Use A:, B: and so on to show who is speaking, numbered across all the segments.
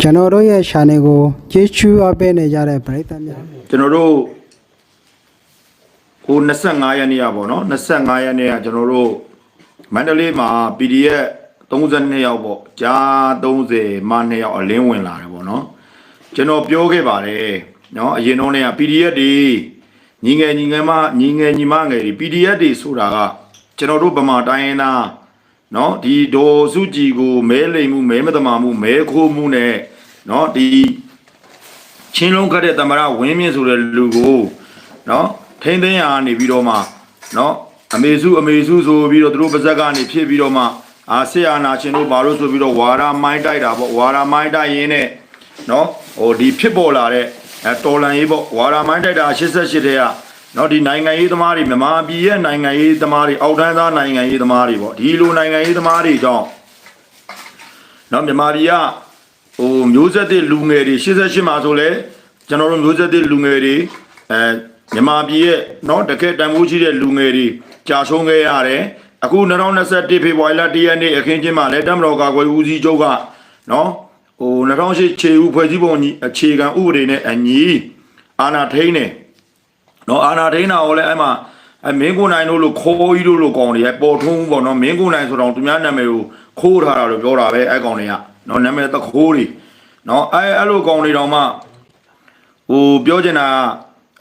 A: ကျွန်တော်တို့ရဲ့ channel ကိုကျေးဇူးအပ်ပေးနေကြတဲ့ပရိသတ်များ
B: ကျွန်တော်တို့ဟို25ရက်နေ့อ่ะပေါ့နော်25ရက်နေ့อ่ะကျွန်တော်တို့မန္တလေးမှာ PDF 32ယောက်ပေါ့ဂျာ30မ2ယောက်အလင်းဝင်လာတယ်ပေါ့နော်ကျွန်တော်ပြောခဲ့ပါတယ်နော်အရင်တော့เนี่ย PDF တွေညီငယ်ညီငယ်မညီငယ်ညီမငယ်တွေ PDF တွေဆိုတာကကျွန်တော်တို့ဗမာတိုင်းရင်းသားနော်ဒီဒေါ်စုကြည်ကိုမဲလိမ်မှုမဲမတမာမှုမဲခိုးမှုနဲ့ နော်ဒီချင်းလုံးခတ်တဲ့တမရဝင်းမြင့်ဆိုတဲ့လူကိုနော်ထိမ့်သိမ်းရာနေပြီးတော့မှနော်အမေစုအမေစုဆိုပြီးတော့သူတို့ပါဇက်ကနေဖြစ်ပြီးတော့မှအာဆေအာနာရှင်တို့ဘာလို့ဆိုပြီးတော့ဝါရာမိုင်းတိုက်တာပေါ့ဝါရာမိုင်းတိုက်ရင်းနဲ့နော်ဟိုဒီဖြစ်ပေါ်လာတဲ့အဲတော်လန်ရေးပေါ့ဝါရာမိုင်းတိုက်တာ88တဲ့ကနော်ဒီနိုင်ငံရေးသမားတွေမြန်မာပြည်ရဲ့နိုင်ငံရေးသမားတွေအောက်တန်းသားနိုင်ငံရေးသမားတွေပေါ့ဒီလိုနိုင်ငံရေးသမားတွေကြောင့်နော်မြန်မာပြည်က ဟိုမျိုးဆက်တဲ့လူငယ်တွေ88မှာဆိုလဲကျွန်တော်တို့မျိုးဆက်တဲ့လူငယ်တွေအဲမြန်မာပြည်ရဲ့เนาะတကယ်တန်ဖိုးရှိတဲ့လူငယ်တွေကြာဆုံးခဲ့ရတယ်အခု2021ဖေဖော်ဝါရီလ1ရက်နေ့အခင်းချင်းမှာလဲတမတော်ကာကွယ်ဦးစီးချုပ်ကเนาะဟို2008ခြေဦးဖွဲ့စည်းပုံကြီးအခြေခံဥပဒေနဲ့အညီအာဏာထိန်းနေเนาะအာဏာထိန်းတာကိုလည်းအဲ့မှာအမင်းကိုနိုင်တို့လို့ခိုးကြီးတို့လို့ကောင်းတယ်ပေါ်ထုံးပေါ့နော်မင်းကိုနိုင်ဆိုတော့သူများနာမည်ကိုခိုးထားတာလို့ပြောတာပဲအဲ့ကောင်တွေက နော်နာမည်တခိုးတွေနော်အဲ့အဲ့လိုကောင်တွေတောင်မှဟိုပြောချင်တာ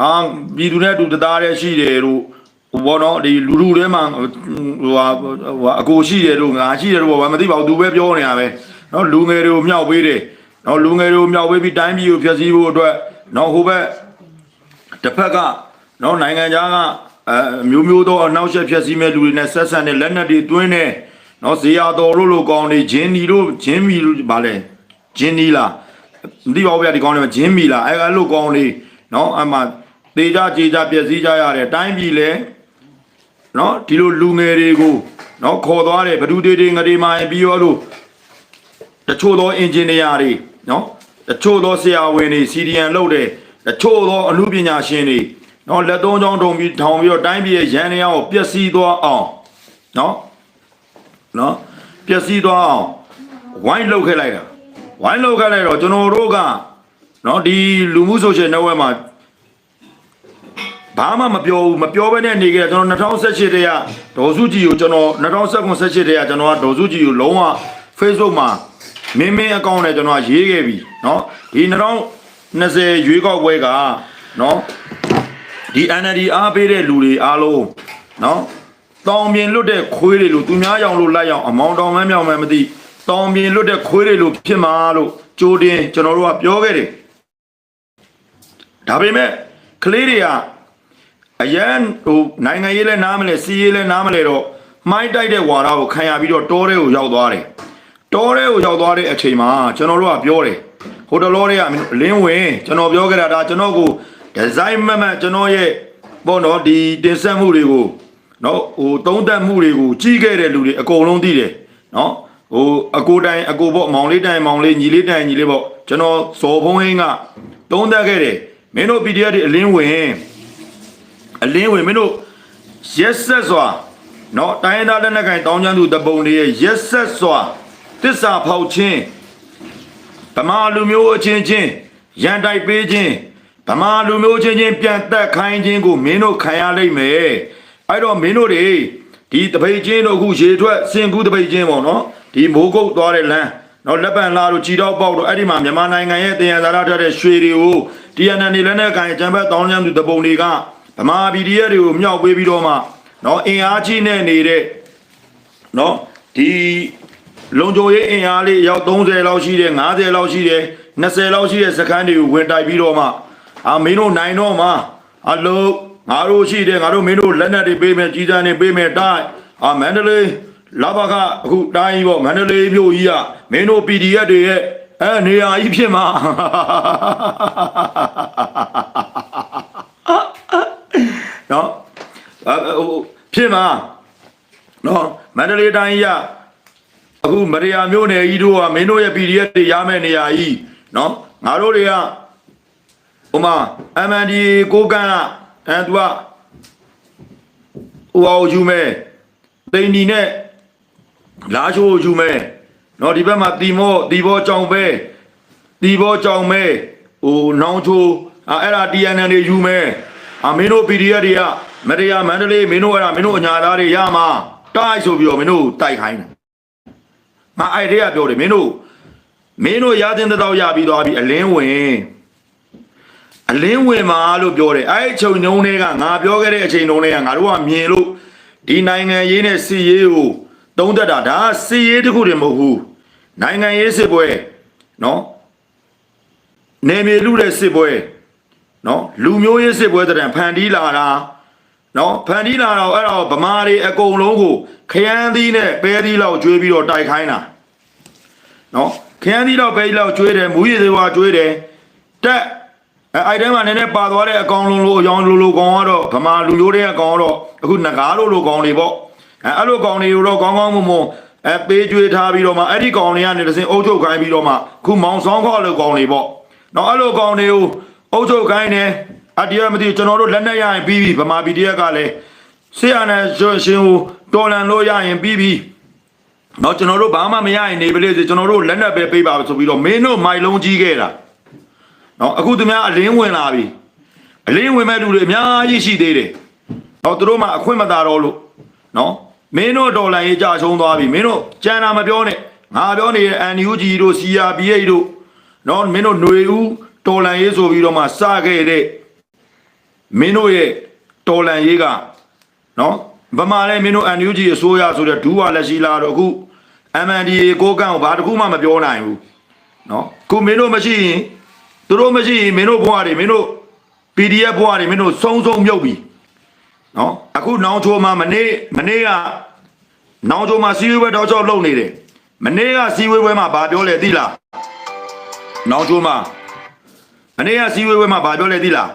B: ကအာပြည်သူနဲ့အတူတသားတည်းရှိတယ်လို့ဟိုဘောနော်ဒီလူလူထဲမှာဟိုဟာဟိုအကိုရှိတယ်လို့ငါရှိတယ်လို့ဘာမသိပါဘူးသူပဲပြောနေတာပဲနော်လူငယ်တွေကိုမြောက်ပေးတယ်နော်လူငယ်တွေကိုမြောက်ပေးပြီးတိုင်းပြည်ကိုဖျက်ဆီးဖို့အတွက်နော်ဟိုဘက်တစ်ဖက်ကနော်နိုင်ငံခြားကအမျိုးမျိုးသောအနောက်ရှက်ဖြက်စီးမဲ့လူတွေနဲ့ဆက်ဆံတဲ့လက်နက်တွေတွင်းနေ နော်ဇေယျတော်တို့လိုကောင်းနေဂျင်းနီတို့ဂျင်းမီလို့ဗာလဲဂျင်းနီလားမသိပါဘူးဗျာဒီကောင်းနေမှာဂျင်းမီလားအဲအဲ့လိုကောင်းနေနော်အမှတေကြကြေကြပျက်စီးကြရတဲ့တိုင်းပြည်လဲနော်ဒီလိုလူငယ်တွေကိုနော်ခေါ်သွားတယ်ဘဒုတေတေငရေမိုင်းပြီးရောလို့တချို့သောအင်ဂျင်နီယာတွေနော်တချို့သောဆရာဝန်တွေ CDN လုပ်တယ်တချို့သောအမှုပညာရှင်တွေနော်လက်သုံးချောင်းထုံပြီးထောင်ပြီးတော့တိုင်းပြည်ရဲ့ရန်နေအောင်ပျက်စီးသွားအောင်နော် နော်ပျက်စီးသွားအောင်ဝိုင်းလှုပ်ခဲ့လိုက်တာဝိုင်းလှုပ်ခဲ့လိုက်တော့ကျွန်တော်တို့ကနော်ဒီလူမှုဆိုရှယ် network မှာဘာမှမပြောဘူးမပြောဘဲနဲ့နေခဲ့တာကျွန်တော်2018တည်းကဒေါ်စုကြည်ကိုကျွန်တော်2019 18တည်းကကျွန်တော်ကဒေါ်စုကြည်ကိုလုံးဝ Facebook မှာမင်းမင်းအကောင့်နဲ့ကျွန်တော်ကရေးခဲ့ပြီเนาะဒီ2020ရွေးကောက်ပွဲကเนาะဒီ NLD အားပေးတဲ့လူတွေအားလုံးเนาะ တောင်ပြင်လွတ်တဲ့ခွေးတွေလို့သူများရောင်လို့လိုက်အောင်အမောင်တောင်မဲမြောင်မဲမသိတောင်ပြင်လွတ်တဲ့ခွေးတွေလို့ဖြစ်မှာလို့ကြိုးတင်ကျွန်တော်တို့ကပြောခဲ့တယ်ဒါပေမဲ့ကလေးတွေကအရန်ဟိုနိုင်ငံရေးလဲနားမလဲစီးရေးလဲနားမလဲတော့မိုင်းတိုက်တဲ့ဝါဒကိုခံရပြီးတော့တောထဲကိုရောက်သွားတယ်တောထဲကိုရောက်သွားတဲ့အချိန်မှာကျွန်တော်တို့ကပြောတယ်ဟိုတလောတွေကလင်းဝင်ကျွန်တော်ပြောခဲ့တာဒါကျွန်တော်ကိုဒီဇိုင်းမမတ်ကျွန်တော်ရဲ့ပေါ့နော်ဒီတင်ဆက်မှုတွေကို နော်ဟိုသုံးသက်မှုတွေကိုကြီးခဲ့တဲ့လူတွေအကုန်လုံးသိတယ်နော်ဟိုအကိုတိုင်အကိုပေါ့မောင်လေးတိုင်မောင်လေးညီလေးတိုင်ညီလေးပေါ့ကျွန်တော်ဇော်ဖုံးဟင်းကသုံးသက်ခဲ့တယ်မင်းတို့ PDF တွေအလင်းဝင်အလင်းဝင်မင်းတို့ရက်ဆက်စွာနော်တိုင်းရင်းသားလက်နက်ကိုင်တောင်းကျမ်းသူတပုံတွေရဲ့ရက်ဆက်စွာတစ္ဆာဖောက်ခြင်းဗမာလူမျိုးအချင်းချင်းရန်တိုက်ပေးခြင်းဗမာလူမျိုးချင်းချင်းပြန်တက်ခိုင်းခြင်းကိုမင်းတို့ခံရလိမ့်မယ် အဲ့တော့မင်းတို့တွေဒီတပိတ်ချင်းတို့အခုရေထွက်စင်ကူးတပိတ်ချင်းပေါ့နော်ဒီမိုးကုတ်သွားတဲ့လမ်းနော်လက်ပံလာတို့ကြည်တော့ပေါက်တို့အဲ့ဒီမှာမြန်မာနိုင်ငံရဲ့တယံဇာရထတဲ့ရွှေတွေကို TNN နေလည်းနဲ့ကန်ကြံဘက်တောင်းကျမ်းသူတပုံတွေကဗမာ PDF တွေကိုမြောက်ပေးပြီးတော့မှနော်အင်အားကြီးနေနေတဲ့နော်ဒီလုံခြုံရေးအင်အားလေးရောက်30လောက်ရှိတယ်50လောက်ရှိတယ်20လောက်ရှိတဲ့စခန်းတွေကိုဝင်တိုက်ပြီးတော့မှအာမင်းတို့နိုင်တော့မှအလုံး ငါတို့ရှိတယ်ငါတို့မင်းတို့လက်နက်တွေပေးမယ်ကြီးစံတွေပေးမယ်တိုက်အာမန္တလေးလာဘကအခုတိုင်းကြီးပေါ့မန္တလေးမြို့ကြီးကမင်းတို့ PDF တွေရဲ့အဲနေရာကြီးဖြစ်မှာနော်အဲဟိုဖြစ်မှာနော်မန္တလေးတိုင်းရအခုမရယာမျိုးနယ်ကြီးတို့ကမင်းတို့ရဲ့ PDF တွေရမယ့်နေရာကြီးနော်ငါတို့တွေကဟိုမှာ MND ကိုကန်က အဲသူကဟိုအောင်ယူမဲ့တိန်နီနဲ့လာချိုးယူမဲ့နော်ဒီဘက်မှာတီမောတီဘောကြောင်ပဲတီဘောကြောင်မဲဟိုနောင်ချိုအာအဲ့ဒါ TNN တွေယူမဲအာမင်းတို့ PDF တွေကမတရားမန္တလေးမင်းတို့အဲ့ဒါမင်းတို့အညာသားတွေရမှာတိုက်ဆိုပြီးတော့မင်းတို့တိုက်ခိုင်းတယ်ငါအဲ့ဒီကပြောတယ်မင်းတို့မင်းတို့ရတဲ့တော့ရပြီးသွားပြီအလင်းဝင် အလင်းဝင်မှာလို့ပြောတယ်အဲ့အချိန်တုန်းတွေကငါပြောခဲ့တဲ့အချိန်တုန်းတွေကငါတို့ကမြင်လို့ဒီနိုင်ငံရေးနဲ့စီရေးကိုတုံးတက်တာဒါကစီရေးတစ်ခုတည်းမဟုတ်ဘူးနိုင်ငံရေးစစ်ပွဲနော်နေမြေလူတဲ့စစ်ပွဲနော်လူမျိုးရေးစစ်ပွဲတဲ့ဖန်တီးလာတာနော်ဖန်တီးလာတော့အဲ့တော့ဗမာတွေအကုန်လုံးကိုခရမ်းသီးနဲ့ပဲသီးလောက်ကျွေးပြီးတော့တိုက်ခိုင်းတာနော်ခရမ်းသီးလောက်ပဲသီးလောက်ကျွေးတယ်မူရည်သေးဝါကျွေးတယ်တက် အဲ့အဲ့ထဲမှာနည်းနည်းပါသွားတဲ့အကောင်လုံးလို့အယောင်လိုလိုကောင်ကတော့ဗမာလူမျိုးတဲ့အကောင်ကတော့အခုငကားလိုလိုကောင်တွေပေါ့အဲ့အဲ့လိုကောင်တွေကိုတော့ကောင်းကောင်းမွန်မွန်အဲပေးကျွေးထားပြီးတော့မှအဲ့ဒီကောင်တွေကနေတစ်စင်အုပ်ချုပ်ခိုင်းပြီးတော့မှခုမောင်ဆောင်ခေါ်လိုကောင်တွေပေါ့နော်အဲ့လိုကောင်တွေကိုအုပ်ချုပ်ခိုင်းတယ်အတရမသိဘူးကျွန်တော်တို့လက်နဲ့ရရင်ပြီးပြီဗမာပြည်တရက်ကလည်းဆေးရနဲ့ရှင်ရှင်ကိုတော်လန်လို့ရရင်ပြီးပြီနော်ကျွန်တော်တို့ဘာမှမရရင်နေပလေစေကျွန်တော်တို့လက်နဲ့ပဲပေးပါဆိုပြီးတော့မင်းတို့မိုင်လုံးကြီးခဲ့တာ နော်အခုသူများအလင်းဝင်လာပြီအလင်းဝင်မဲ့လူတွေအများကြီးရှိသေးတယ်နော်သူတို့မှအခွင့်မသာတော့လို့နော်မင်းတို့တော်လန်ရေးကြချုံသွားပြီမင်းတို့ကြံတာမပြောနဲ့ငါပြောနေတဲ့ NUG တို့ CRPH တို့နော်မင်းတို့ຫນွေဦးတော်လန်ရေးဆိုပြီးတော့မှစခဲ့တဲ့မင်းတို့ရဲ့တော်လန်ရေးကနော်ဗမာလည်းမင်းတို့ NUG အစိုးရဆိုတဲ့ဒူးဝါလက်ရှိလာတော့အခု MNDA ကိုကန့်ကိုဘာတစ်ခုမှမပြောနိုင်ဘူးနော်ခုမင်းတို့မရှိရင် သူတို့မရှိရင်မင်းတို့ဘွားတွေမင်းတို့ PDF ဘွားတွေမင်းတို့စုံစုံမြုပ်ပြီနော်အခုနောင်ချိုမှာမနေ့မနေ့ကနောင်ချိုမှာစီဝေးပွဲတော့ကြောက်လုံနေတယ်မနေ့ကစီဝေးပွဲမှာဘာပြောလဲသိလားနောင်ချိုမှာအနေကစီဝေးဝဲမှာဗာပြောလဲသိလား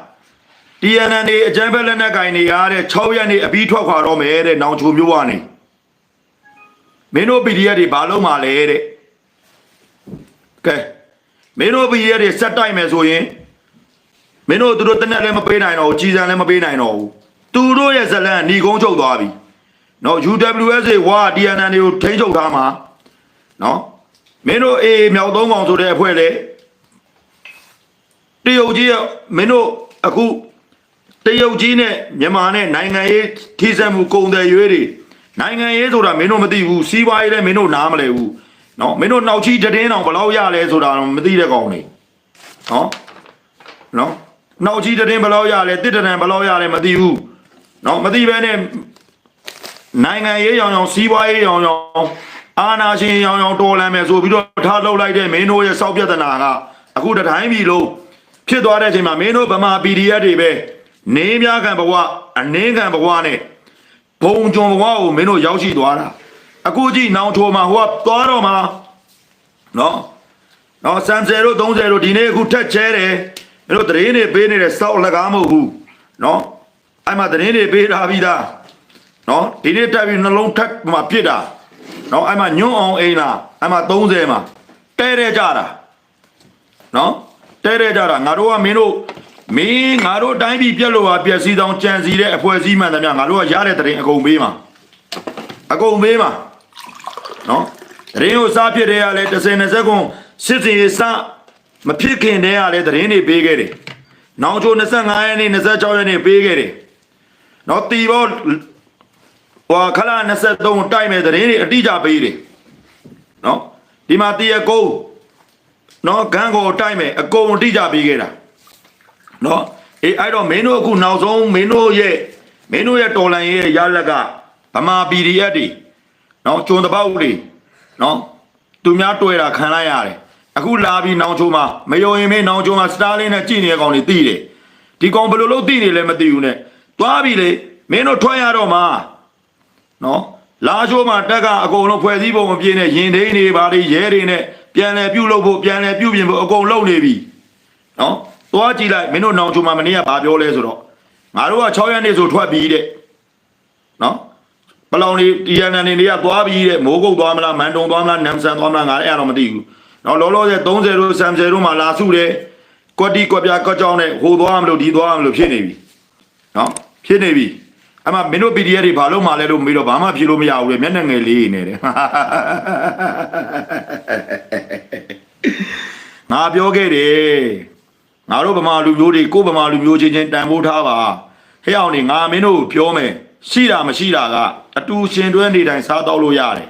B: TNN နေအကြမ်းဖက်လက်နက်ကင်နေရတဲ့6ရက်နေအပြီးထွက်ခွာတော့မယ်တဲ့နောင်ချိုမျိုးကနေမင်းတို့ PDF တွေဘာလုံးမှာလဲတဲ့ကဲ မင်းတို့ PDF တွေစက်တိုက်မယ်ဆိုရင်မင်းတို့သူတို့တနက်လည်းမပေးနိုင်တော့ဘူးကြီးစံလည်းမပေးနိုင်တော့ဘူးသူတို့ရဲ့ဇလန်ညီကုန်းချုပ်သွားပြီနော် UWSA ဝါ TNN တွေကိုထိန်းချုပ်ထားမှာနော်မင်းတို့အေးမြောက်သုံးကောင်ဆိုတဲ့အဖွဲ့လေတရုတ်ကြီးကမင်းတို့အခုတရုတ်ကြီးနဲ့မြန်မာနဲ့နိုင်ငံရေးထိစပ်မှုကုန်တယ်ရွေးတွေနိုင်ငံရေးဆိုတာမင်းတို့မသိဘူးစီးပွားရေးလည်းမင်းတို့နားမလဲဘူး နော်မင်းတို့နောက်ချီတင်းအောင်ဘယ်လောက်ရလဲဆိုတာတော့မသိတဲ့ကောင်နေနော်နော်နောက်ချီတင်းဘယ်လောက်ရလဲတစ်တန်ဘယ်လောက်ရလဲမသိဘူးနော်မသိဘဲနဲ့နိုင်ငံရေးရောင်ရောင်စီးပွားရေးရောင်ရောင်အာနာရှင်ရောင်ရောင်တော်လမ်းမယ်ဆိုပြီးတော့ထားလှုပ်လိုက်တဲ့မင်းတို့ရဲ့စောက်ပြဿနာကအခုတတိုင်းပြည်လုံးဖြစ်သွားတဲ့အချိန်မှာမင်းတို့ဗမာ PDF တွေပဲနေများကံဘဝအနည်းကံဘဝနဲ့ဘုံကျွန်ဘဝကိုမင်းတို့ရောက်ရှိသွားတာ အခုကြည့်နောင်ထိုမှာဟိုကသွားတော့မှာနော်နော်စံဆယ်တို့30တို့ဒီနေ့အခုထက်ချဲတယ်မင်းတို့သတင်းတွေပေးနေတဲ့စောက်လကားမဟုတ်ဘူးနော်အဲ့မှာသတင်းတွေပေးထားပြီးသားနော်ဒီနေ့တက်ပြီးနှလုံးထက်မှာပြစ်တာနော်အဲ့မှာညွန့်အောင်အိမ်လားအဲ့မှာ30မှာတဲတဲကြတာနော်တဲတဲကြတာငါတို့ကမင်းတို့မင်းငါတို့တိုင်းပြည်ပြက်လို့ပါပြက်စီးတောင်ကြံစီတဲ့အဖွဲ့အစည်းမှန်သမျှငါတို့ကရတဲ့တရင်အကုန်ပေးမှာအကုန်ပေးမှာ နော်တရင်ကိုစားဖြစ်တဲ့ရလဲ30 20ကွန်စစ်စင်ရေးစမဖြစ်ခင်တည်းကလဲတရင်တွေပေးခဲ့တယ်နောင်ချို25ရက်နေ့26ရက်နေ့ပေးခဲ့တယ်နော်တီဘောဟိုခလာ23တိုက်မဲ့သတင်းတွေအတိအကျပေးတယ်နော်ဒီမှာတရကုန်းနော်ဂန်းကိုတိုက်မဲ့အကုန်အတိအကျပေးခဲ့တာနော်အေးအဲ့တော့မင်းတို့အခုနောက်ဆုံးမင်းတို့ရဲ့မင်းတို့ရဲ့တော်လန်ရဲ့ရလက်ကဗမာ PDF တွေ နော်ကျွန်းတပောက်တွေနော်သူများတွေ့တာခံလိုက်ရတယ်အခုလာပြီးနောင်ချိုမှာမယုံရင်မေးနောင်ချိုမှာစတားလင်းနဲ့ကြည်နေတဲ့ကောင်တွေသိတယ်ဒီကောင်ဘယ်လိုလုပ်သိနေလဲမသိဘူးနဲ့သွားပြီလေမင်းတို့ထွက်ရတော့မှာနော်လာချိုးမှာတက်ကအကုန်လုံးဖွဲ့စည်းပုံမပြည့်နဲ့ရင်ဒိန်းတွေဘာတွေရဲတွေနဲ့ပြန်လဲပြုတ်လို့ဖို့ပြန်လဲပြုတ်ပြင်ဖို့အကုန်လုံးနေပြီနော်သွားကြည့်လိုက်မင်းတို့နောင်ချိုမှာမနေ့ကဘာပြောလဲဆိုတော့ငါတို့က6ရက်နေ့ဆိုထွက်ပြီတဲ့နော် ပလောင်တွေတီယန်နန်တွေကသွားပြီတဲ့မိုးကုတ်သွားမလားမန်တုံသွားမလားနမ်ဆန်သွားမလားငါလည်းအဲ့တော့မသိဘူးနော်လောလောဆယ်30တို့30တို့မှာလာစုတယ်ကွက်တီကွက်ပြကွက်ကြောင်းနဲ့ဟိုသွားမလို့ဒီသွားမလို့ဖြစ်နေပြီနော်ဖြစ်နေပြီအမမင်းတို့ PDF တွေဘာလို့မှလဲလို့မေးတော့ဘာမှဖြေလို့မရဘူးလေမျက်နှာငယ်လေးနေတယ်ငငါပြောခဲ့တယ်ငါတို့ဗမာလူမျိုးတွေကိုယ်ဗမာလူမျိုးချင်းချင်းတန်ဖိုးထားပါဟဲ့အောင်နေငါမင်းတို့ပြောမယ် ရှိတာမရှိတာကအတူရှင်တွဲနေတိုင်းစားတော့လို့ရတယ်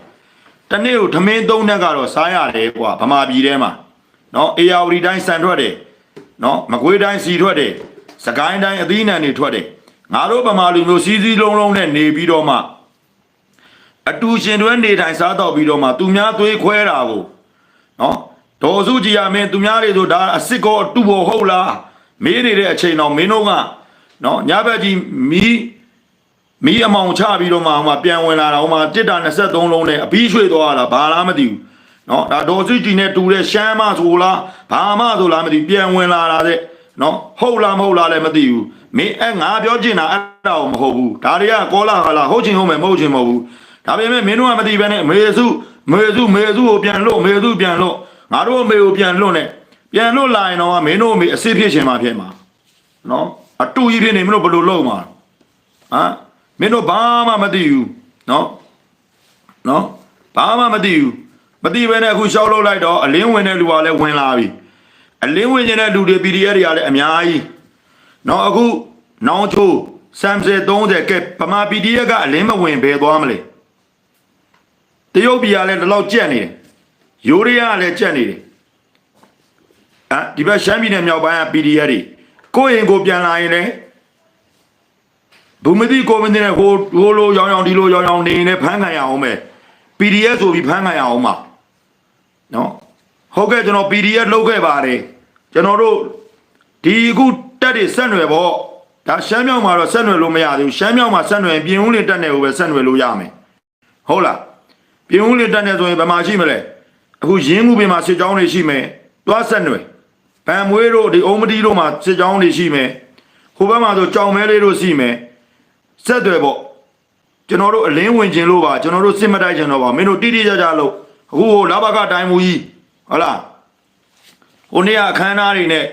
B: တနေ့ကိုသမင်းသုံးနှက်ကတော့စားရတယ်ကွာဗမာပြည်ထဲမှာနော်အေယာဝတီတိုင်းစံထွက်တယ်နော်မကွေးတိုင်းစီထွက်တယ်စကိုင်းတိုင်းအသီးနှံတွေထွက်တယ်ငါတို့ဗမာလူမျိုးစီးစီးလုံးလုံးနဲ့နေပြီးတော့မှအတူရှင်တွဲနေတိုင်းစားတော့ပြီးတော့မှသူများသွေးခွဲတာကိုနော်ဒေါ်စုကြည်ရမင်းသူများတွေဆိုဒါအစ်စ်ကောအတူဘောဟုတ်လားမေးနေတဲ့အချိန်တော့မင်းတို့ကနော်ညဘက်ကြီးမီး မီးအမောင်ချပြီးတော့မှဟိုမှာပြန်ဝင်လာတာဟိုမှာတစ်တာ23လုံးနဲ့အပြီးရွှေ့သွားတာဘာလားမသိဘူးနော်ဒါဒေါ်စုကြည်နဲ့တူတဲ့ရှမ်းမဆိုလားဘာမှဆိုလားမသိဘူးပြန်ဝင်လာတာတဲ့နော်ဟုတ်လားမဟုတ်လားလည်းမသိဘူးမင်းအဲငါပြောချင်တာအဲ့ဒါကိုမဟုတ်ဘူးဒါတွေကကောလာဟာလာဟုတ်ချင်ဟုတ်မယ်မဟုတ်ချင်မဟုတ်ဘူးဒါပေမဲ့မင်းတို့ကမသိဘဲနဲ့မေစုမေစုမေစုကိုပြန်လို့မေစုပြန်လို့ငါတို့အမေကိုပြန်လွတ်နဲ့ပြန်လွတ်လာရင်တော့မင်းတို့အမေအစ်စ်ဖြစ်ချင်မှာဖြစ်မှာနော်အတူကြီးဖြစ်နေမင်းတို့ဘယ်လိုလုပ်မှာဟမ် မင်းတို့ဘာမှမသိဘူးနော်နော်ဘာမှမသိဘူးမသိဘဲနဲ့အခုရှောက်လုပ်လိုက်တော့အလင်းဝင်တဲ့လူကလည်းဝင်လာပြီအလင်းဝင်နေတဲ့လူတွေ PDF တွေကလည်းအများကြီးနော်အခုနောင်ချိုးစမ်ဆယ်30ကဲဗမာ PDF ကအလင်းမဝင်ဘယ်သွားမလဲတရုတ်ပြည်ကလည်းဒီလောက်ကြက်နေတယ်ယူရီးယားကလည်းကြက်နေတယ်အာဒီဘက်ရှမ်းပြည်နယ်မြောက်ပိုင်းက PDF တွေကိုယ့်ရင်ကိုပြန်လာရင်လည်း ဘူးမသိကိုမသိနဲ့ဟိုဟိုလိုရောင်ရောင်ဒီလိုရောင်ရောင်နေနေဖမ်းခံရအောင်ပဲ PDF ဆိုပြီးဖမ်းခံရအောင်ပါနော်ဟုတ်ကဲ့ကျွန်တော် PDF လုပ်ခဲ့ပါတယ်ကျွန်တော်တို့ဒီအခုတက်တွေဆက်နွယ်ပေါ့ဒါရှမ်းမြောက်မှာတော့ဆက်နွယ်လို့မရသေးဘူးရှမ်းမြောက်မှာဆက်နွယ်ရင်ပြင်ဦးလင်တက်နေကိုပဲဆက်နွယ်လို့ရမယ်ဟုတ်လားပြင်ဦးလင်တက်နေဆိုရင်ဘယ်မှာရှိမလဲအခုရင်းမှုပင်မှာစစ်ကြောင်းတွေရှိမယ်သွားဆက်နွယ်ဗန်မွေးတို့ဒီအုံမတီတို့မှာစစ်ကြောင်းတွေရှိမယ်ဟိုဘက်မှာဆိုကြောင်မဲလေးတို့ရှိမယ် ဆက်တွေပေါ့ကျွန်တော်တို့အလင်းဝင်ခြင်းလို့ပါကျွန်တော်တို့စစ်မတိုက်ခြင်းတော့ပါမင်းတို့တိတိကျကျလို့အခုဟိုလာဘကတိုင်းမူကြီးဟုတ်လားဟိုနေ့ကအခမ်းအနားတွေနဲ့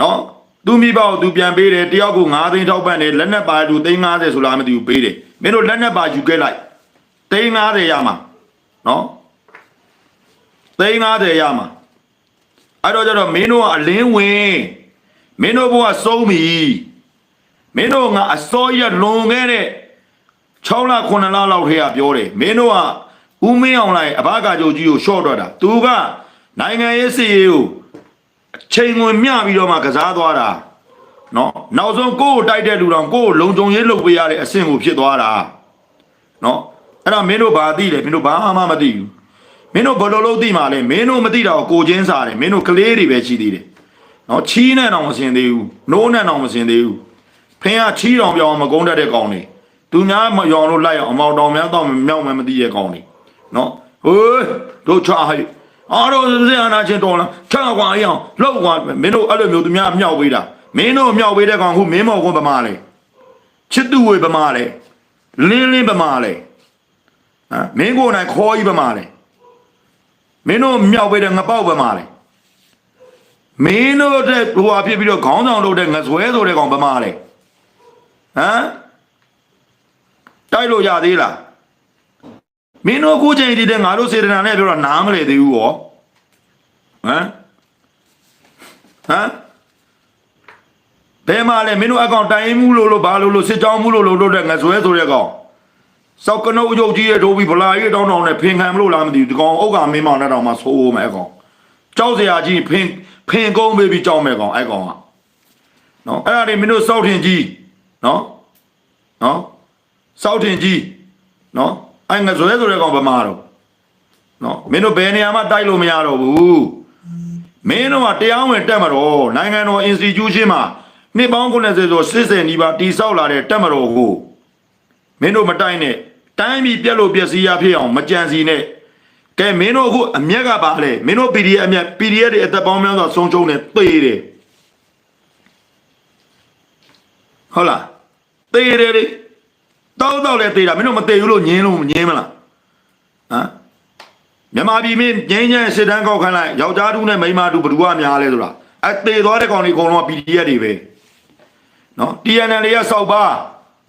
B: နော်သူမိဘကိုသူပြန်ပေးတယ်တယောက်ကို9သိန်းထောက်ပံ့တယ်လက်နက်ပါသူ350ဆိုလားမသိဘူးပေးတယ်မင်းတို့လက်နက်ပါယူခဲ့လိုက်350ရမှာနော်350ရမှာအဲ့တော့ကျတော့မင်းတို့ကအလင်းဝင်မင်းတို့ဘုရားစုံးပြီ မင်းတို့ငါအစောရလွန်ခဲ့တဲ့6လ9လလောက်ခေကပြောတယ်မင်းတို့ကဦးမင်းအောင်လိုက်အဘကာကြိုကြီးကိုရှော့တော့တာသူကနိုင်ငံရေးစီရေးကိုအချိန်ဝင်မျှပြီးတော့မှကစားသွားတာနော်နောက်ဆုံးကိုယ့်ကိုတိုက်တဲ့လူတော်ကိုယ့်ကိုလုံခြုံရေးလုပ်ပေးရတဲ့အဆင့်ကိုဖြစ်သွားတာနော်အဲ့ဒါမင်းတို့ဘာသိလဲမင်းတို့ဘာမှမသိဘူးမင်းတို့ဘယ်လိုလုပ်သိမှာလဲမင်းတို့မသိတာကိုကိုချင်းစားတယ်မင်းတို့ကလေးတွေပဲရှိသေးတယ်နော်ချီးနဲ့တော့မစင်သေးဘူးနိုးနဲ့တော့မစင်သေးဘူး ဖင်ကချီးတော်ပြောင်းမကုန်းတတ်တဲ့ကောင်တွေသူများမယောင်လို့လိုက်အောင်အမောင်တော်များတော့မြောက်မှမသိရဲ့ကောင်းနေနော်ဟိုးတို့ချာဟိအားတော့စင်အနာချင်းတော်လားချာကွာအအောင်လောက်ကွာမင်းတို့အဲ့လိုမျိုးသူများမြောက်ပေးတာမင်းတို့မြောက်ပေးတဲ့ကောင်ခုမင်းမော်ကွန်းပမာလေချစ်သူဝေပမာလေလင်းလင်းပမာလေဟမ်မင်းကိုယ်နိုင်ခေါ်ကြီးပမာလေမင်းတို့မြောက်ပေးတဲ့ငပေါက်ပမာလေမင်းတို့တဲ့ဟိုဟာဖြစ်ပြီးတော့ခေါင်းဆောင်လုပ်တဲ့ငဆွဲဆိုတဲ့ကောင်ပမာလေ ဟမ်တိုက်လို့ရသေးလားမင်းတို့အခုချိန်ဒီတဲ့ငါတို့စေတနာနဲ့ပြောတော့နားမလဲသေးဘူးရောဟမ်ဟမ်ဘယ်မှာလဲမင်းတို့အကောင်တိုင်းမှုလို့လို့ဘာလို့လို့စစ်ကြောင်းမှုလို့လို့လို့တဲ့ငဆွဲဆိုတဲ့ကောင်စောက်ကနုတ်ရုပ်ကြီးရဲ့ဒိုးပြီးဗလာကြီးတောင်းတောင်းနဲ့ဖင်ခံမလို့လားမသိဘူးဒီကောင်ဥက္ကမင်းမောင်နဲ့တောင်မှဆိုးမယ်အကောင်ကြောက်စရာကြီးဖင်ဖင်ကုန်းပေးပြီးကြောက်မယ်ကောင်အဲ့ကောင်ကနော်အဲ့ဒါတွေမင်းတို့စောက်ထင်ကြီး နော်နော်စောက်ထင်ကြီးနော်အဲ့ငဇွဲဆိုတဲ့ကောင်ဗမာတော့နော်မင်းတို့ဘယ်နေရာမှတိုက်လို့မရတော့ဘူးမင်းတို့ကတရားဝင်တက်မတော်နိုင်ငံတော် institution မှာနှစ်ပေါင်း90ဆို80နီးပါးတိဆောက်လာတဲ့တက်မတော်ကိုမင်းတို့မတိုက်နဲ့တိုင်းပြည်ပြက်လို့ပျက်စီးရဖြစ်အောင်မကြံစီနဲ့ကဲမင်းတို့အခုအမျက်ကပါလေမင်းတို့ PDF အမျက် PDF တွေအသက်ပေါင်းများစွာဆုံးရှုံးနေသေးတယ်ဟုတ်လား သေးတယ်လေတောက်တော့လဲသေးတာမင်းတို့မသေးဘူးလို့ညင်းလို့ညင်းမလားဟမ်မြန်မာပြည်မင်းငင်းငင်းစစ်တန်းကောက်ခိုင်းလိုက်ယောက်ျားတူနဲ့မိန်းမတူဘယ်သူကများလဲဆိုတာအသေးသွားတဲ့ကောင်တွေအကုန်လုံးက PDF တွေပဲနော် TNL တွေကစောက်ပါ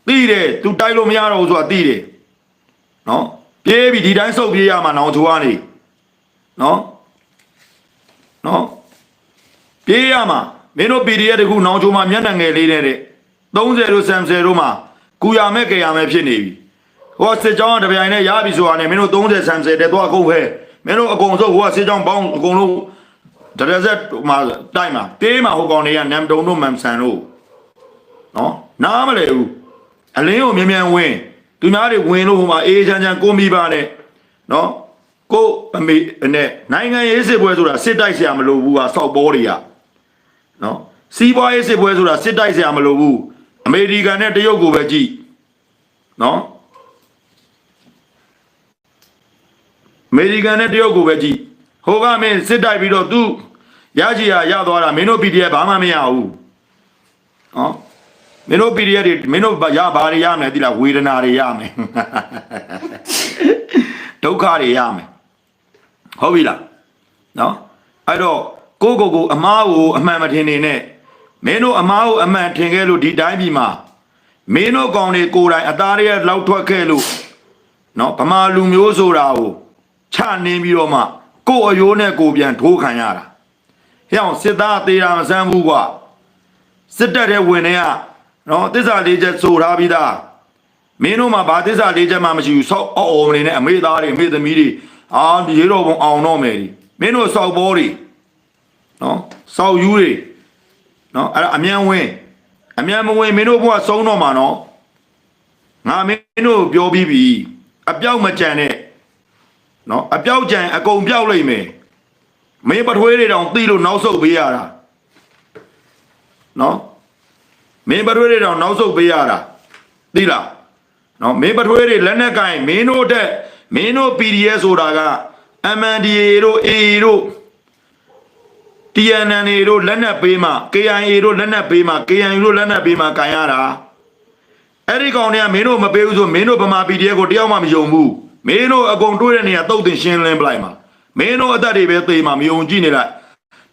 B: သိတယ်သူတိုက်လို့မရတော့ဘူးဆိုတာသိတယ်နော်ပြေးပြီဒီတိုင်းစုပ်ပြေးရမှာနောင်ချိုကနေနော်နော်ပြေးရမှာမင်းတို့ PDF တခုနောင်ချိုမှာမျက်နှာငယ်လေးနဲ့တဲ့ 30တို့30တို့မှာကူရမဲ့ကြရမဲ့ဖြစ်နေပြီဟိုကစစ်ကြောင်းကတပြိုင်နဲ့ရပြီဆိုတာနဲ့မင်းတို့30 30တဲ့တော့အကုန်ပဲမင်းတို့အကုန်စုပ်ဟိုကစစ်ကြောင်းပေါင်းအကုန်လုံးတရဇက်မှာတိုက်မှာပြေးမှာဟိုကောင်တွေကနမ်တုံတို့မမ်ဆန်တို့နော်နားမလဲဘူးအလင်းကိုမြ мян ဝင်သူများတွေဝင်လို့ဟိုမှာအေးချမ်းချမ်းကိုမိပါနဲ့နော် ကိုအမေနဲ့နိုင်ငံရေးစစ်ပွဲဆိုတာစစ်တိုက်ဆရာမလိုဘူးကစောက်ပေါ်တွေကနော်စီးပွားရေးစစ်ပွဲဆိုတာစစ်တိုက်ဆရာမလိုဘူး အမေရိကန်နဲ့တရုတ်ကိုပဲကြည့်နော်အမေရိကန်နဲ့တရုတ်ကိုပဲကြည့်ဟိုကမင်းစစ်တိုက်ပြီးတော့သူရကြည်ရရသွားတာမင်းတို့ PDF ဘာမှမရဘူးနော်မင်းတို့ PDF တွေမင်းတို့ရဘာတွေရမယ်တိလားဝေဒနာတွေရမယ်ဒုက္ခတွေရမယ်ဟုတ်ပြီလားနော်အဲ့တော့ကိုကိုကိုအမားကိုအမှန်မထင်နေနဲ့ မင်းတို့အမားကိုအမှန်ထင်ခဲ့လို့ဒီတိုင်းပြည်မှာမင်းတို့ကောင်တွေကိုယ်တိုင်အသားရလောက်ထွက်ခဲ့လို့နော်ဗမာလူမျိုးဆိုတာကိုချနှင်းပြီးတော့မှကို့အယိုးနဲ့ကိုပြန်ထိုးခံရတာဟဲ့အောင်စစ်သားသေးတာမဆန်းဘူးကွာစစ်တပ်တဲ့ဝင်တွေကနော်တစ္ဆာလေးချက်ဆိုထားပြီးသားမင်းတို့မှာဘာတစ္ဆာလေးချက်မှမရှိဘူးဆောက်အော်အော်နေနဲ့အမေသားတွေအမေသမီးတွေအာဒီရေတော်ဘုံအောင်တော့မယ်ဒီမင်းတို့ဆောက်ဘောတွေနော်ဆောက်ယူတွေ နော်အဲ့ဒါအမြန်ဝင်အမြန်မဝင်မင်းတို့ဘုရားဆုံးတော့မှာနော်ငါမင်းတို့ပြောပြီးပြီအပြောက်မကြံနဲ့နော်အပြောက်ကြံအကုန်ပြောက်လိုက်မယ်မင်းပထွေးတွေတောင်သိလို့နောက်ဆုတ်ပေးရတာနော်မင်းပထွေးတွေတောင်နောက်ဆုတ်ပေးရတာသိလားနော်မင်းပထွေးတွေလက်နဲ့ကင်မင်းတို့တက်မင်းတို့ PDF ဆိုတာက MNDA တို့ AA တို့ TNN တို့လက်နက်ပေးမှ KIA တို့လက်နက်ပေးမှ KNU တို့လက်နက်ပေးမှကန်ရတာအဲ့ဒီကောင်တွေကမင်းတို့မပေးဘူးဆိုမင်းတို့ဗမာ PDF ကိုတယောက်မှမယုံဘူးမင်းတို့အကုန်တွေးတဲ့နေရာတုတ်တင်ရှင်းလင်းပလိုက်မှာမင်းတို့အသက်တွေပဲသေမှာမယုံကြည့်နေလိုက်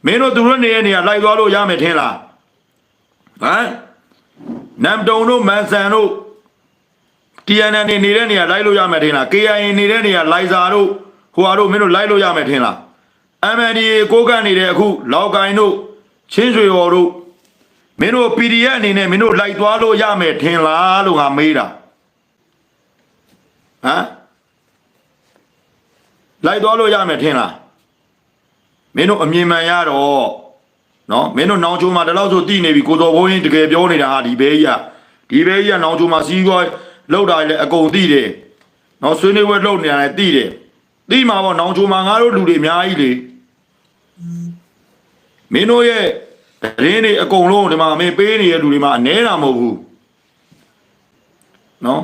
B: မင်းတို့သူတို့နေတဲ့နေရာလိုက်သွားလို့ရမယ်ထင်လားဟမ်နမ်တုံတို့မန်ဆန်တို့ TNN နေနေတဲ့နေရာလိုက်လို့ရမယ်ထင်လား KIA နေတဲ့နေရာလိုက်စာတို့ဟိုဟာတို့မင်းတို့လိုက်လို့ရမယ်ထင်လား MNDA ကိုးကန့်နေတဲ့အခုလောက်ကိုင်းတို့ချင်းရွှေရော်တို့မင်းတို့ PDF အနေနဲ့မင်းတို့လိုက်သွားလို့ရမယ်ထင်လားလို့ငါမေးတာဟမ်လိုက်သွားလို့ရမယ်ထင်လားမင်းတို့အမြင်မှန်ရတော့နော်မင်းတို့နောင်ချိုမှာဒီလောက်ဆိုတည်နေပြီကိုတော်ဘုန်းကြီးတကယ်ပြောနေတာဟာဒီဘဲကြီးကဒီဘဲကြီးကနောင်ချိုမှာစီးပွားလောက်တာလည်းအကုန်တည်တယ်နော်ဆွေးနွေးပွဲလုပ်နေတာလည်းတည်တယ် တည်မှာပေါ့နောင်ချိုမှာငါတို့လူတွေအများကြီးလေမင်းတို့ရဲ့တရင်တွေအကုန်လုံးဒီမှာမင်းပေးနေတဲ့လူတွေမှာအ ਨੇ တာမဟုတ်ဘူးနော်